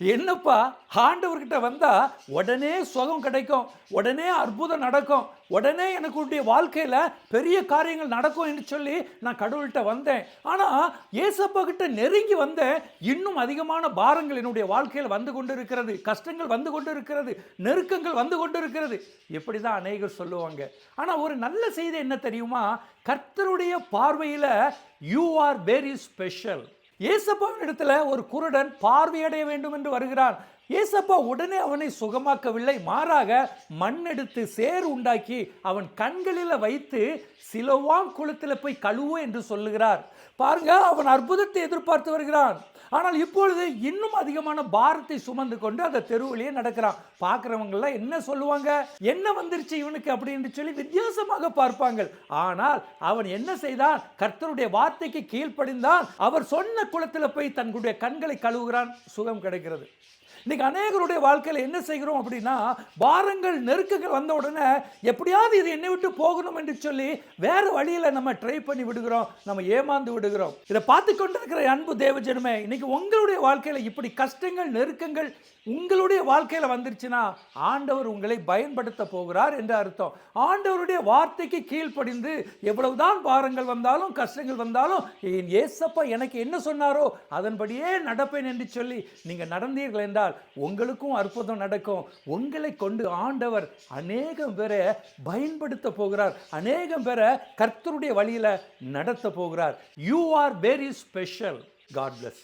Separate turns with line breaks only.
என்னப்பா? ஆண்டவர்கிட்ட வந்தால் உடனே சுகம் கிடைக்கும் உடனே அற்புதம் நடக்கும் உடனே எனக்கு வாழ்க்கையில் பெரிய காரியங்கள் நடக்கும் என்று சொல்லி நான் கடவுள்கிட்ட வந்தேன். ஆனால் ஏசப்பா கிட்ட நெருங்கி வந்தேன் இன்னும் அதிகமான பாரங்கள் என்னுடைய வாழ்க்கையில் வந்து கொண்டு இருக்கிறது கஷ்டங்கள் வந்து கொண்டு இருக்கிறது நெருக்கங்கள் வந்து கொண்டு இருக்கிறது இப்படி தான் அநேகர் சொல்லுவாங்க. ஆனால் ஒரு நல்ல செய்தி என்ன தெரியுமா? கர்த்தருடைய பார்வையில் யூ ஆர் வெரி ஸ்பெஷல் ஏசப்பாவின் இடத்துல ஒரு குருடன் பார்வையடைய வேண்டும் என்று வருகிறான். ஏசப்பா உடனே அவனை சுகமாக்கவில்லை. மாறாக மண்ணெடுத்து சேர் உண்டாக்கி அவன் கண்களில் வைத்து சிலவாம் குளத்தில் போய் கழுவு என்று சொல்லுகிறார். பாருங்க அவன் அற்புதத்தை எதிர்பார்த்து வருகிறான். ஆனால் இப்பொழுது இன்னும் அதிகமான பாரத்தை சுமந்து கொண்டு அந்த தெருவிலேயே நடக்கிறான். பார்க்குறவங்களாம் என்ன சொல்லுவாங்க? என்ன வந்துருச்சு இவனுக்கு அப்படின்னு சொல்லி வித்தியாசமாக பார்ப்பாங்க ஆனால் அவன் என்ன செய்தான்? கர்த்தருடைய வார்த்தைக்கு கீழ்ப்படிந்தான். அவர் சொன்ன குளத்தில் போய் தன்னுடைய கண்களை கழுவுகிறான். சுகம் கிடைக்கிறது. இன்னைக்கு அநேகருடைய வாழ்க்கையில் என்ன செய்கிறோம் அப்படின்னா பாரங்கள் நெருக்கங்கள் வந்த உடனே எப்படியாவது இது என்னை விட்டு போகணும் என்று சொல்லி வேறு வழியில் நம்ம ட்ரை பண்ணி விடுகிறோம் நம்ம ஏமாந்து விடுகிறோம். இதை பார்த்து கொண்டிருக்கிற அன்பு தேவஜனமே இன்னைக்கு உங்களுடைய வாழ்க்கையில் இப்படி கஷ்டங்கள் நெருக்கங்கள் உங்களுடைய வாழ்க்கையில் வந்துருச்சுன்னா ஆண்டவர் உங்களை பயன்படுத்த போகிறார் என்று அர்த்தம். ஆண்டவருடைய வார்த்தைக்கு கீழ்ப்படிந்து எவ்வளவுதான் பாரங்கள் வந்தாலும் கஷ்டங்கள் வந்தாலும் என் ஏசப்பா எனக்கு என்ன சொன்னாரோ அதன்படியே நடப்பேன் என்று சொல்லி நீங்கள் நடந்தீர்கள் என்றால் உங்களுக்கும் அற்புதம் நடக்கும். உங்களை கொண்டு ஆண்டவர் அநேகம் பேரை பயன்படுத்த போகிறார். அநேகம் பேரை கர்த்தருடைய வழியில் நடத்த போகிறார். You are very special God bless